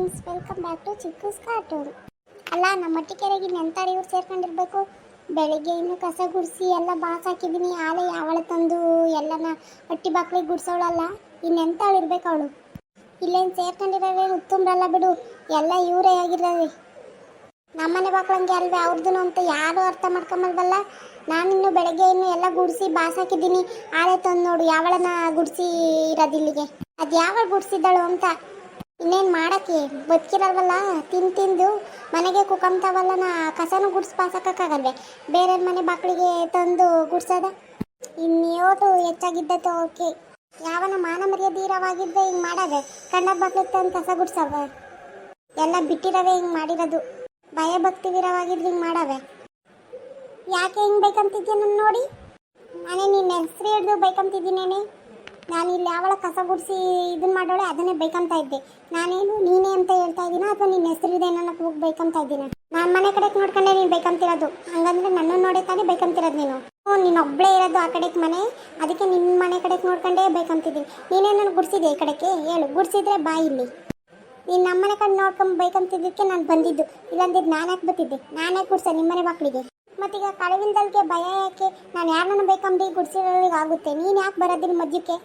Friends welcome back to Chikkoos cartoon ಅಲ್ಲ, ನಮ್ಮ ಮಟ್ಟಿಕೆರೆಗೆ ನೆಂತಾರೆ ಇವ್ರು ಸೇರ್ಕೊಂಡಿರ್ಬೇಕು. ಬೆಳಿಗ್ಗೆ ಇನ್ನು ಕಸ ಗುಡಿಸಿ ಎಲ್ಲ ಬಾಸ್ ಹಾಕಿದ್ದೀನಿ ಆಲೆ ಯಾವಳ ತಂದು ಎಲ್ಲನ ಮಟ್ಟಿ ಬಕ್ಳಿಗೆ ಗುಡ್ಸೋಳಲ್ಲ ಇನ್ನೆಂತಾಳು ಇರ್ಬೇಕು ಅವಳು. ಇಲ್ಲೇನು ಸೇರ್ಕೊಂಡಿರೋ ಉತ್ತುಂಬ್ರಲ್ಲ ಬಿಡು, ಎಲ್ಲ ಇವರೇ ಆಗಿರೋದೆ ನಮ್ಮನೆ ಬಾಕ್ಳಂಗೆ ಅಲ್ವೇ ಅವ್ರದ್ದು ಅಂತ ಯಾರು ಅರ್ಥ ಮಾಡ್ಕೊಂಬಲ್ವಲ್ಲ ನಾನಿನ್ನು ಬೆಳಗ್ಗೆ ಇನ್ನು ಎಲ್ಲ ಗುಡಿಸಿ ಬಾಸ್ ಹಾಕಿದ್ದೀನಿ ಆಳೆ ತಂದು ನೋಡು, ಯಾವಳನ ಗುಡಿಸಿ ಇರೋದಿಲ್ಲಿಗೆ ಅದು ಯಾವಳು ಗುಡಿಸಿದ್ದಾಳು ಅಂತ ಇನ್ನೇನು ಮಾಡಕ್ಕೆ? ಬದುಕಿರಲ್ವಲ್ಲ? ತಿಂದು ತಿಂದು ಮನೆಗೆ ಕುಕಂತಾವಲ್ಲ ನಾ, ಕಸನೂ ಗುಡ್ಸ್ ಪಾಸಕ್ಕಾಗಲ್ವೇ ಬೇರೆ ಮನೆ ಬಾಕ್ಳಿಗೆ ತಂದು ಗುಡ್ಸದ? ಇನ್ನೇಟು ಹೆಚ್ಚಾಗಿದ್ದತ್ತು ಓಕೆ ಯಾವನ ಮಾನ ಮರ್ಯಾದೆ ಇರೋವಾಗಿದ್ರೆ ಹಿಂಗೆ ಮಾಡೋದೆ? ಕಣ್ಣ ಬಾಕ್ಳಿಗೆ ತಂದು ಕಸ ಗುಡ್ಸವ ಎಲ್ಲ ಬಿಟ್ಟಿರವೆ ಹಿಂಗೆ ಮಾಡಿರೋದು. ಭಯ ಭಕ್ತಿ ವಿರವಾಗಿದ್ರೆ ಹಿಂಗೆ ಮಾಡವೆ? ಯಾಕೆ ಹಿಂಗೆ ಬೇಕಂತಿದ್ದೀನಿ ನನ್ನ ನೋಡಿ? ನಾನೇ ನಿನ್ನ ಹೆಸರು ಹಿಡ್ದು ಬೈಕಂತಿದ್ದೀನೇನೆ? ನಾನು ಇಲ್ಲಿ ಯಾವಳ ಕಸ ಗುಡಿಸಿ ಇದನ್ನ ಮಾಡೋಳೆ, ಅದನ್ನೇ ಬೇಕಂತ ಇದ್ದೆ. ನಾನೇನು ನೀನೇ ಅಂತ ಹೇಳ್ತಾ ಇದ್ದೀನ ಅಥವಾ ನಿನ್ನ ಹೆಸರಿದೆ ನನ್ನ ಹೋಗಿ ಬೇಕಂತ ಇದ್ದೀನಿ? ನಾನು ಮನೆ ಕಡೆ ನೋಡ್ಕೊಂಡೆ ನೀನ್ ಬೇಕಂತಿರೋದು. ಹಂಗಂದ್ರೆ ನನ್ನ ನೋಡೇ ತಾನೇ ಬೇಕಂತಿರೋದು ನೀನು? ಹ್ಞೂ, ನೀನು ಒಬ್ಬಳೇ ಇರೋದು ಆ ಕಡೆಗೆ ಮನೆ. ಅದಕ್ಕೆ ನಿನ್ ಮನೆ ಕಡೆ ನೋಡ್ಕೊಂಡೇ ಬೇಕಂತಿದ್ದೀನಿ. ನೀನೇ ನಾನು ಗುಡಿಸಿದೆ ಈ ಕಡೆಗೆ? ಹೇಳು, ಗುಡಿಸಿದ್ರೆ ಬಾ ಇಲ್ಲಿ. ನೀನು ನಮ್ಮನೆ ಕಡೆ ನೋಡ್ಕೊಂಡ್ ಬೇಕಂತಿದ್ದಕ್ಕೆ ನಾನು ಬಂದಿದ್ದು. ಇಲ್ಲಾಂದ್ರೆ ನಾನು ಯಾಕೆ ನಾನೇ ಗುಡ್ಸ ನಿಮ್ಮನೆ ಮಕ್ಕಳಿಗೆ ಮತ್ತೀಗ ಕಳವಿಂದಲ್ಗೆ ಭಯ ಯಾಕೆ? ನಾನು ಯಾರನ್ನ ಬೇಕಂಬಿ ಗುಡ್ಸಿರೋರಿಗೆ ಆಗುತ್ತೆ. ನೀನು ಯಾಕೆ ಬರೋದಿಲ್ಲ ಮಧ್ಯಕ್ಕೆ?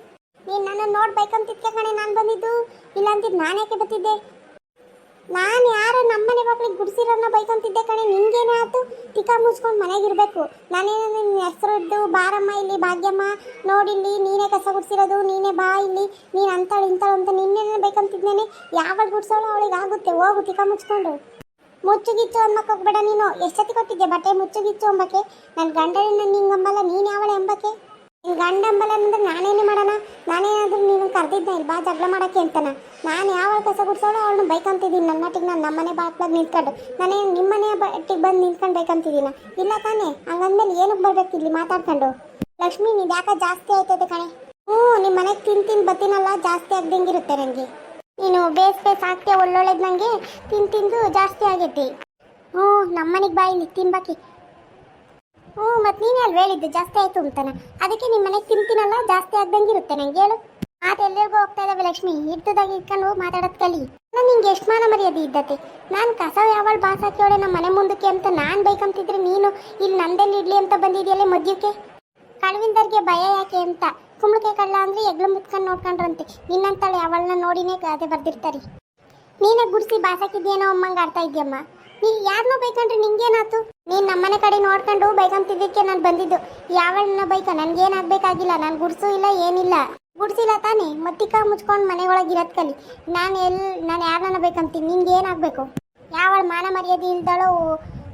ನೀನು ನನ್ನ ನೋಡ್ಬೇಕಂತಿದ್ಕೆ ಕಣೆ ನಾನು ಬಂದಿದ್ದು? ಇಲ್ಲಾಂದಿದ್ದು ನಾನು ಯಾಕೆ ನಾನು ಯಾರು ನಮ್ಮನೆ ಮಕ್ಳಿಗೆ ಗುಡ್ಸಿರೋನ್ನ ಬೈಕಂತಿದ್ದೆ ಕಣೆ, ನಿಂಗೇನೇ ಆಯ್ತು? ಮನೆಗೆ ಮುಚ್ಕೊಂಡು ಮನೆಗಿರ್ಬೇಕು. ನಾನೇನು ನಿನ್ನ ಹೆಸರು ಇದ್ದು ಬಾರಮ್ಮ ಇಲ್ಲಿ, ಭಾಗ್ಯಮ್ಮ. ನೋಡಿಲ್ಲಿ ನೀನೇ ಕಸ ಗುಡಿಸಿರೋದು, ನೀನೇ ಬಾ ಇಲ್ಲಿ. ನೀನು ಅಂತಾಳು ಇಂತಾಳು ಅಂತ ನಿನ್ನೇನೇ ಬೇಕಂತಿದ್ದೇನೆ ಯಾವಾಗ ಗುಡಿಸೋಳು ಅವಳಿಗೆ ಆಗುತ್ತೆ. ಹೋಗು ಟಿಕ ಮುಚ್ಕೊಂಡು. ಮುಚ್ಚುಗಿಚ್ಚು ಅಂಬಕ್ಕೆ ಹೋಗ್ಬೇಡ ನೀನು. ಎಷ್ಟೊತ್ತಿ ಕೊಟ್ಟಿದ್ದೆ ಬಟ್ಟೆ ಮುಚ್ಚುಗಿಚ್ಚು ಅಂಬಕ್ಕೆ? ನನ್ನ ಗಂಡನ ನಿಂಗಂಬಲ್ಲ ನೀನು ಯಾವಳೆ ಎಂಬಕ್ಕೆ ನಿನ್ನ ಗಂಡ ಅಂಬಲ್ಲ ಅಂದ್ರೆ ನಾನೇನು ಮಾಡೋಣ? ನಾನೇನಾದರೂ ನೀನು ಕರೆದಿದ್ದೆ ಇಲ್ಲಿ ಬಾ, ಜಗಳ ಮಾಡಕ್ಕೆ ಅಂತಾನ. ನಾನು ಯಾವಾಗ ಕಸ ಗುಡ್ಸೋಳು ಅವಳನ್ನ ಬೈಕಂತಿದ್ದೀನಿ. ನನ್ನಟ್ಟಿಗೆ ನಾನು ನಮ್ಮನೆ ಬಾಕ್ಲಾಗ ನಿಂತ್ಕೊಂಡು ನಾನೇನು ನಿಮ್ಮನೆ ಬಟ್ಟಿಗೆ ಬಂದು ನಿಂತ್ಕೊಂಡು ಬೈಕಂತಿದ್ದೀನ. ಇಲ್ಲ ತಾನೇ, ಹಂಗಂದ್ಮೇಲೆ ಏನಕ್ಕೆ ಬರ್ಬೇಕು ಇಲ್ಲಿ ಮಾತಾಡ್ಕೊಂಡು? ಲಕ್ಷ್ಮಿ, ನೀನು ಯಾಕೆ ಜಾಸ್ತಿ ಆಯ್ತದೆ ಕಣೆ? ಹ್ಞೂ ನಿಮ್ಮ ಮನೆಗೆ ತಿನ್ ತಿನ್ ಬತ್ತೀನಲ್ಲ, ಜಾಸ್ತಿ ಆಗ್ದಂಗಿರುತ್ತೆ ನನಗೆ ನೀನು ಬೇಸ್ ಬೇಸ್ ಆಗ್ತೀಯ ಒಳ್ಳೊಳ್ಳೆದು ನನಗೆ ತಿಂದು ಜಾಸ್ತಿ ಆಗೈತಿ. ಹ್ಞೂ, ನಮ್ಮನೆಗೆ ಬಾಯಿಲಿ ತಿನ್ಬಾಕಿ. ಹ್ಞೂ ಮತ್ತು ನೀನೇ ಅಲ್ಲಿ ಹೇಳಿದ್ದು ಜಾಸ್ತಿ ಆಯಿತು ಅಂತಾನೆ. ಅದಕ್ಕೆ ನಿಮ್ಮ ಮನೆಗೆ ತಿಂತೀನಲ್ಲ, ಜಾಸ್ತಿ ಆಗ್ದಂಗಿರುತ್ತೆ ನಂಗೆ ಹೇಳು. ಮಾತು ಎಲ್ಲರಿಗೂ ಹೋಗ್ತಾ ಇದ್ದಾವೆ ಲಕ್ಷ್ಮಿ ಹಿಡ್ತದಾಗ ಇಟ್ಕೊಂಡು ಮಾತಾಡೋದು ಕಲಿ. ನಾನು ನಿಂಗೆ ಎಷ್ಟು ಮಾನ ಮರ್ಯಾದೆ ಇದ್ದತೆ ನಾನು ಕಸ ಯಾವಾಗ ಬಾಸ್ ಹಾಕ್ಯವಳೆ ನಮ್ಮ ಮನೆ ಮುಂದಕ್ಕೆ ಅಂತ ನಾನು ಬೈಕಂತಿದ್ರೆ ನೀನು ಇಲ್ಲಿ ನಂದಲ್ಲಿ ಇಡ್ಲಿ ಅಂತ ಬಂದಿದೆಯಲ್ಲೇ ಮದ್ಯಕ್ಕೆ? ಕಳವಿಂದರ್ಗೆ ಭಯ ಯಾಕೆ ಅಂತ? ಕುಂಬಳಕೆ ಕಳ್ಳ ಅಂದ್ರೆ ಎಗ್ಲು ಮುತ್ಕೊಂಡು ನೋಡ್ಕೊಂಡ್ರಂತೆ. ನಿನ್ನಂತಾಳೆ ಅವಳನ್ನ ನೋಡಿನೇ ಗಾದೆ ಬರ್ದಿರ್ತಾರೆ. ನೀನೇ ಗುಡಿಸಿ ಬಾಸಾಕಿದ್ಯೇನೋ ಅಮ್ಮಂಗೆ ಆಡ್ತಾ ಇದ್ಯಮ್ಮ? ನೀ ಯಾರನ್ನೋ ಬೈಕಂಡ್ರೆ ನಿಂಗೇನಾತು? ನೀನ್ ನಮ್ಮನೆ ಕಡೆ ನೋಡ್ಕೊಂಡು ಬೈಕಂತಿದ್ದಕ್ಕೆ ನಾನು ಬಂದಿದ್ದು. ಯಾವಳನ್ನ ಬೈಕ? ನನ್ಗೇನಾಗ್ಬೇಕಾಗಿಲ್ಲ. ನಾನು ಗುಡ್ಸು ಇಲ್ಲ, ಏನಿಲ್ಲ. ಗುಡ್ಸಿಲ್ಲ ತಾನೇ? ಮತ್ತಿಕ ಮುಚ್ಕೊಂಡು ಮನೆ ಒಳಗೆ ಇರೋದ್ ಕಲಿ. ನಾನು ಎಲ್, ನಾನು ಯಾರನ್ನ ಬೇಕಂತೀನಿ? ನಿಂಗೇನ್ ಏನಾಗಬೇಕು ಯಾವಳ ಮಾನ ಮರ್ಯಾದೆ ಇಲ್ದಳು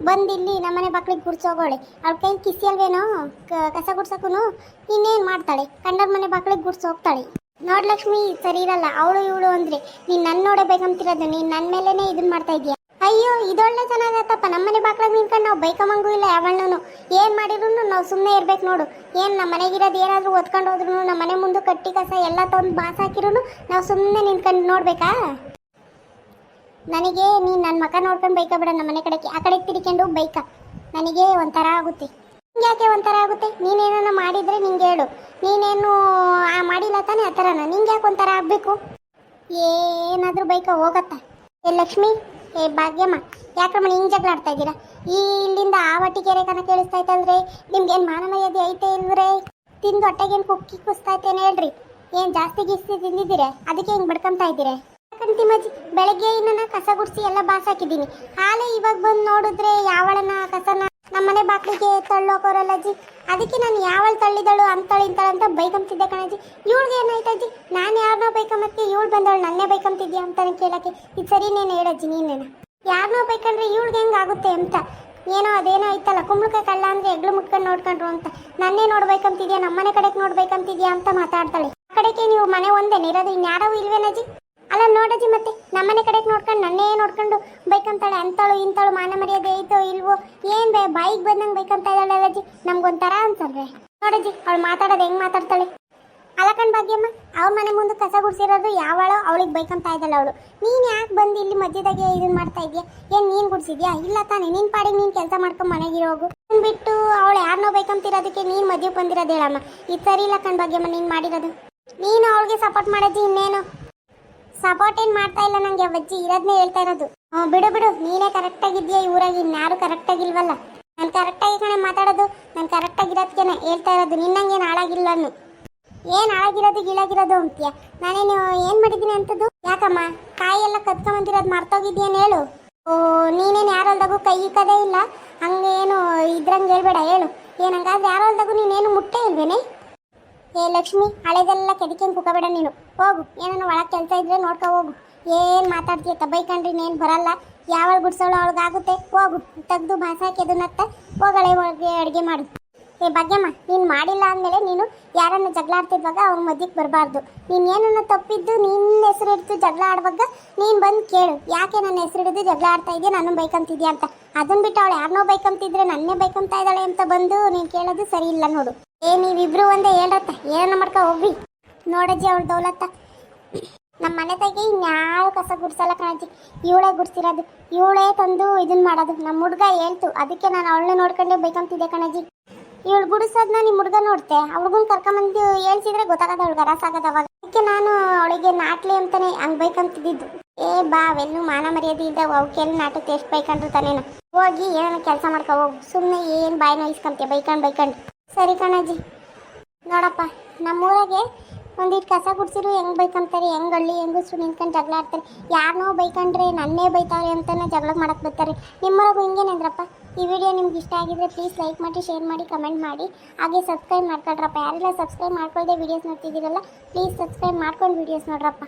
ಬಂದಿಲ್ಲಿ ನಮ್ಮನೆ ಮಕ್ಳಿಗೆ ಗುಡ್ಸೋಗೋಳೆ. ಅವಳ ಕೈ ಕಿಸಿಯಲ್ವೇನೋ ಕಸ ಗುಡ್ಸಕ್ಕೂ ಇನ್ನೇನು ಮಾಡ್ತಾಳೆ? ಕಂಡರ ಮನೆ ಮಕ್ಳಿಗೆ ಗುಡ್ಸೋಗ್ತಾಳೆ ನೋಡ್ ಲಕ್ಷ್ಮಿ, ಸರಿ ಇರಲ್ಲ. ಅವಳು ಇವಳು ಅಂದ್ರೆ ನೀನ್ ನನ್ನ ನೋಡೇ ಬೇಕಂತಿರೋದು ನೀನ್ ನನ್ನ ಮೇಲೇನೆ ಇದನ್ ಮಾಡ್ತಾ ಇದೀಯ? ಅಯ್ಯೋ, ಇದೊಳ್ಳೆ ಚೆನ್ನಾಗತ್ತಪ್ಪ ನಮ್ಮನೆ ಬಾಕ್ಲಾಗ ನಿಂತ್ಕೊಂಡು ನಾವು ಬೈಕಮಂಗೂ ಇಲ್ಲ ಯಾವಣ್ಣನು ಏನು ಮಾಡಿದ್ರು ನಾವು ಸುಮ್ಮನೆ ಇರ್ಬೇಕು ನೋಡು. ಏನು ನಮ್ಮ ಮನೆಗಿರೋದು ಏನಾದರೂ ಒತ್ಕೊಂಡು ಹೋದ್ರು ನಮ್ಮ ಮನೆ ಮುಂದೆ ಕಟ್ಟಿ ಕಸ ಎಲ್ಲ ತಂದು ಬಾಸ್ ಹಾಕಿರೂ ನಾವು ಸುಮ್ಮನೆ ನಿಂತ್ಕೊಂಡು ನೋಡ್ಬೇಕಾ? ನನಗೆ ನೀನು ನನ್ನ ಮಕ ನೋಡ್ಕೊಂಡು ಬೈಕ ಬಿಡ ನಮ್ಮ ಮನೆ ಕಡೆಗೆ. ಆ ಕಡೆಗೆ ತಿರ್ಕೊಂಡು ಬೈಕ. ನನಗೆ ಒಂಥರ ಆಗುತ್ತೆ. ನಿಂಗೆ ಯಾಕೆ ಒಂಥರ ಆಗುತ್ತೆ? ನೀನೇನೋ ಮಾಡಿದ್ರೆ ನಿಂಗೆ ಹೇಳು. ನೀನೇನು ಆ ಮಾಡಿಲ್ಲ ತಾನೇ ಆ ಥರನ ನಿಂಗೆ ಯಾಕೆ ಒಂಥರ ಆಗಬೇಕು? ಏನಾದರೂ ಬೈಕ ಹೋಗತ್ತ? ಏ ಲಕ್ಷ್ಮಿ ಏ, ಭಾಗ್ಯಮ್ಮ ಯಾಕಮ್ಮ ಹಿಂಗೆ ಜಗಳ ಆಡ್ತಾ ಇದ್ದೀರಾ? ಈ ಇಲ್ಲಿಂದ ಆ ಕೆರೆ ಕನ ಕೇಳಿಸ್ತಾ ಐತಲ್ರಿ ನಿಮ್ಗೇನು ಮರ್ಯಾದೆ ಐತೆ ಇಲ್ವ್ರೆ? ತಿಂದು ಹೊಟ್ಟೆಗೇನು ಕುಕ್ಕಿ ಕುಸ್ತಾ ಐತೇನು ಹೇಳ್ರಿ. ಏನು ಜಾಸ್ತಿ ಗೀಸ್ತಿ ತಿಂದಿದ್ದೀರಾ? ಅದಕ್ಕೆ ಹಿಂಗೆ ಬಡ್ಕೊಂತಾ ಇದ್ದೀರಾ? ಕಂತಿಮಜ್ಜಿ ಬೆಳಗ್ಗೆ ಇನ್ನ ಕಸ ಗುಡಿಸಿ ಎಲ್ಲ ಬಾಸ್ ಹಾಕಿದ್ದೀನಿ. ಹಾಲೆ ಇವಾಗ ಬಂದು ನೋಡಿದ್ರೆ ಯಾವಳನ ಕಸನ ನಮ್ಮನೆ ಬಾಕ್ಲಿಗೆ ತಳ್ಳೋಕೋರಲ್ಲ ಅಜ್ಜಿ? ಅದಕ್ಕೆ ನಾನು ಯಾವಳು ತಳ್ಳಿದಳು ಅಂತಳು ಅಂತ ಬೈಕಂತಿದ್ದೆ ಕಣಜ್ಜಿ. ಇವಳಿಗೆ ಏನಾಯ್ತಜ್ಜಿ? ನಾನು ಇವಳು ಬಂದವಳು ನನ್ನೇ ಬೈಕಂತಿದ್ಯಾ ಅಂತ ಕೇಳಕ್ಕೆ. ಇದು ಸರಿ ನೀನು ಹೇಳಜ್ಜಿ ನೀನೇನ ಯಾರನ್ನೋ ಬೈಕಂಡ್ರೆ ಇವಳಿಗೆ ಹೆಂಗೆ ಆಗುತ್ತೆ ಅಂತ. ಏನೋ ಅದೇನೋ ಐತಲ್ಲ ಕುಂಬಳಕಾಯಿ ಕಳ್ಳ ಅಂದ್ರೆ ಹೆಗ್ಳು ಮುಟ್ಕೊಂಡು ನೋಡ್ಕೊಂಡ್ರು ಅಂತ. ನನ್ನೇ ನೋಡ್ಬೇಕಂತಿದ್ಯಾ ನಮ್ಮನೆ ಕಡೆಗೆ ನೋಡ್ಬೇಕಂತಿದ್ಯಾ ಅಂತ ಮಾತಾಡ್ತಾಳೆ. ಆ ಕಡೆಗೆ ನೀವು ಮನೆ ಒಂದೇ ಇರೋದು ಇನ್ಯಾರೂ ಇಲ್ವೇನಜ್ಜಿ ಅಲ್ಲ ನೋಡಜ್ಜಿ ಮತ್ತೆ. ನಮ್ಮನೆ ಕಡೆಗೆ ನೋಡ್ಕೊಂಡು ನನ್ನೇ ನೋಡ್ಕೊಂಡು ಬೈಕಂತಾಳೆ. ಅಂತಾಳು, ಇಂತಾಳು ಮಾನ ಮರ್ಯಾದೆ ಐತೋ ಇಲ್ವೋ? ಏನ್ ಬೈಕ್ ಬಂದಂಗೆ ಬೈಕಂತ ಇದ್ದಾಳೆ ಅಲ್ಲಜ್ಜಿ ನಮ್ಗೊಂಥರ ಅಂತಂದ್ರೆ ನೋಡಜ್ಜಿ ಅವಳು ಮಾತಾಡೋದು ಹೆಂಗ್ ಮಾತಾಡ್ತಾಳೆ? ಅಲಕಂಡ್ ಭಾಗ್ಯಮ್ಮ, ಅವ್ರ ಮನೆ ಮುಂದೆ ಕಸ ಗುಡಿಸಿರೋದು ಯಾವಳೋ ಅವಳಿಗೆ ಬೈಕಂತ ಇದ್ದಾಳೆ ಅವಳು. ನೀನು ಯಾಕೆ ಬಂದು ಇಲ್ಲಿ ಮಧ್ಯದಾಗೆ ಇದನ್ನ ಮಾಡ್ತಾ ಇದೆಯಾ? ಏನು ನೀನು ಗುಡ್ಸಿದ್ಯಾ? ಇಲ್ಲ ತಾನೇ ನಿನ್ನ ಪಾಡಿಗೆ ನೀನು ಕೆಲಸ ಮಾಡ್ಕೊಂಡು ಮನೆಗೆ ಹೋಗು. ಬಿಟ್ಟು ಅವಳು ಯಾರನ್ನೋ ಬೈಕಂತಿರೋದಕ್ಕೆ ನೀನು ಮದುವೆ ಬಂದಿರೋದು ಹೇಳಮ್ಮ. ಇದು ಸರಿ ಇಲ್ಲ ಭಾಗ್ಯಮ್ಮ, ನೀನು ಮಾಡಿರೋದು. ನೀನು ಅವಳಿಗೆ ಸಪೋರ್ಟ್ ಮಾಡೋದು ಇನ್ನೇನು? ಸಪೋರ್ಟ್ ಏನು ಮಾಡ್ತಾ ಇಲ್ಲ ನನಗೆ ಅಜ್ಜಿ ಇರೋದನ್ನೇ ಹೇಳ್ತಾ ಇರೋದು. ಹ್ಞೂ ಬಿಡು ಬಿಡು, ನೀನೇ ಕರೆಕ್ಟಾಗಿದ್ಯಾ ಈ ಊರಾಗ? ಇನ್ಯಾರು ಕರೆಕ್ಟಾಗಿಲ್ವಲ್ಲ ನಾನು ಕರೆಕ್ಟಾಗಿ ಕಣೆ ಮಾತಾಡೋದು, ನಾನು ಕರೆಕ್ಟಾಗಿರೋದಕ್ಕೆ ಹೇಳ್ತಾ ಇರೋದು. ನಿನ್ನಂಗೇನು ಹಾಳಾಗಿಲ್ಲ ಏನ್ ಹಾಳಾಗಿರೋದು ಗೀಳಾಗಿರೋದು ಅಂತೀಯ? ನಾನೇನು ಏನ್ ಮಾಡಿದ್ದೀನಿ ಅಂತದ್ದು? ಯಾಕಮ್ಮ? ಕಾಯಿ ಎಲ್ಲ ಕತ್ಕೊಂಬಂದಿರೋದು ಮರ್ತೋಗಿದ್ಯೇನು ಹೇಳು? ಓ, ನೀನೇನು ಯಾರಲ್ದಾಗೂ ಕೈ ಇಕ್ಕದೇ ಇಲ್ಲ? ಹಂಗೇನು ಏನು ಇದ್ರಂಗೆ ಹೇಳ್ಬೇಡ, ಹೇಳು. ಏನಂಗಾದ್ರೆ ಯಾರಲ್ದಾಗೂ ನೀನೇನು ಮುಟ್ಟೆ ಇಲ್ವೇನೆ? ಏ, ಲಕ್ಷ್ಮಿ, ಹಳೆದೆಲ್ಲ ಕೆದಕೇನು ಕುಕ್ಕಬೇಡ ನೀನು. ಹೋಗು ಏನೋ ಒಳಗೆ ಕೆಲಸ ಇದ್ರೆ ನೋಡ್ಕೊ ಹೋಗು. ಏನು ಮಾತಾಡ್ತೀಯ ತಬೈಕಂಡ್ರಿ ನೀನು ಬರಲ್ಲ. ಯಾವಾಗ ಬಿಡ್ಸೋಳು ಅವಳಿಗಾಗುತ್ತೆ? ಹೋಗು, ತೆಗ್ದು ಬಾಸಾಕಿ ಅದನ್ನತ್ತ ಹೋಗಳೆ ಒಳಗೆ ಅಡುಗೆ ಮಾಡು. ಏ, ಭಾಗ್ಯಮ್ಮ, ನೀನು ಮಾಡಿಲ್ಲ ಅಂದಮೇಲೆ ನೀನು ಯಾರನ್ನ ಜಗಳ ಆಡ್ತಿದ್ವಾಗ ಅವ್ರ ಮಧ್ಯಕ್ಕೆ ಬರಬಾರ್ದು. ನೀನು ಏನನ್ನ ತಪ್ಪಿದ್ದು ನಿನ್ನ ಹೆಸರು ಹಿಡಿದು ಜಗಳ ಆಡುವಾಗ ನೀನು ಬಂದು ಕೇಳು, ಯಾಕೆ ನನ್ನ ಹೆಸರು ಹಿಡಿದು ಜಗಳ ಆಡ್ತಾ ಇದೆಯಾ, ನಾನು ಬೈಕಂತಿದ್ಯಾ ಅಂತ. ಅದನ್ನ ಬಿಟ್ಟು ಅವಳು ಯಾರನ್ನೋ ಬೈಕಂತಿದ್ರೆ ನನ್ನೇ ಬೈಕಂತಾ ಇದ್ದಾಳೆ ಅಂತ ಬಂದು ನೀನು ಕೇಳೋದು ಸರಿ ಇಲ್ಲ ನೋಡು. ಏ, ನೀವಿಬ್ರು ಒಂದೇ ಹೇಳ್ರತ್ತ, ಏನನ್ನ ಮಾಡ್ಕೊ ಹೋಗ್ರಿ. ನೋಡಜ್ಜಿ ಅವಳು ದೌಲತ್ತ. ನಮ್ಮ ಮನೆ ತಾಯಿಗೆ ಇನ್ಯಾರು ಕಸ ಗುಡ್ಸಲ್ಲ ಕಣಜ್ಜಿ, ಇವಳೇ ಗುಡ್ಸಿರೋದು. ಇವಳೇ ತಂದು ಇದನ್ನ ಮಾಡೋದು. ನಮ್ಮ ಹುಡುಗ ಹೇಳ್ತು, ಅದಕ್ಕೆ ನಾನು ಅವಳನ್ನ ನೋಡ್ಕೊಂಡೇ ಬೈಕಂತಿದ್ದೆ ಕಣಜ್ಜಿ. ಇವಳು ಗುಡಿಸೋದನ್ನ ನಿಮ್ಮ ಹುಡುಗ ನೋಡ್ತೆ. ಅವ್ಳಿಗೂ ಕರ್ಕೊಂಬಂದು ಹೇಳ್ಸಿದ್ರೆ ಗೊತ್ತಾಗದ ಅವಳಿಗೆ, ರಸ ಆಗದ ಅವಾಗ. ಅದಕ್ಕೆ ನಾನು ಅವಳಿಗೆ ನಾಟ್ಲಿ ಅಂತಾನೆ ಹಂಗ್ ಬೈಕಂತಿದ್ದು ಏ ಬಾ, ಅವೆಲ್ಲೂ ಮಾನ ಮರ್ಯಾದೆ ಇದ್ದ ಅವಕ್ಕೆಲ್ಲ ನಾಟಕ್ಕೆ ಎಷ್ಟು ಬೈಕಂಡ್ರು ತಾನೇನ. ಹೋಗಿ ಏನೋ ಕೆಲಸ ಮಾಡ್ಕೊ ಹೋಗು. ಸುಮ್ಮನೆ ಏನು ಬಾಯಿ ನೋಯಿಸ್ಕೊಂತೀಯ ಬೈಕಂಡು ಬೈಕಂಡು. ಸರಿ ಕಣಜ್ಜಿ ನೋಡಪ್ಪ, ನಮ್ಮೂರಾಗೆ ಒಂದಿಟ್ಟು ಕಸ ಗುಡಿಸಿರು, ಹೆಂಗ್ ಬೈಕಂತಾರೆ, ಹೆಂಗ್ ಹಳ್ಳಿ ಹೆಂಗಸ್ರು ನಿಂತ್ಕೊಂಡು ಜಗಳ ಆಡ್ತಾರೆ. ಯಾರನ್ನೋ ಬೈಕಂಡ್ರೆ ನನ್ನೇ ಬೈತಾರೆ ಅಂತಾನೆ ಜಗಳ ಮಾಡಕ್ ಬರ್ತಾರೆ. ನಿಮ್ಮೂರಾಗು ಹಿಂಗೇನೇನ್ರಪ್ಪ ಈ ವಿಡಿಯೋ ನಿಮ್ಗೆ ಇಷ್ಟ ಆಗಿದ್ರೆ ಪ್ಲೀಸ್ ಲೈಕ್ ಮಾಡಿ ಶೇರ್ ಮಾಡಿ ಕಮೆಂಟ್ ಮಾಡಿ. ಹಾಗೆ ಸಬ್ಸ್ಕ್ರೈಬ್ ಮಾಡ್ಕೊಳ್ರಪ್ಪ. ಯಾರೆಲ್ಲ ಸಬ್ಸ್ಕ್ರೈಬ್ ಮಾಡ್ಕೊಳ್ದೆ ವಿಡಿಯೋಸ್ ನೋಡ್ತಿದ್ದೀರಲ್ಲ ಪ್ಲೀಸ್ ಸಬ್ಸ್ಕ್ರೈಬ್ ಮಾಡ್ಕೊಂಡು ವಿಡಿಯೋಸ್ ನೋಡ್ರಪ್ಪ.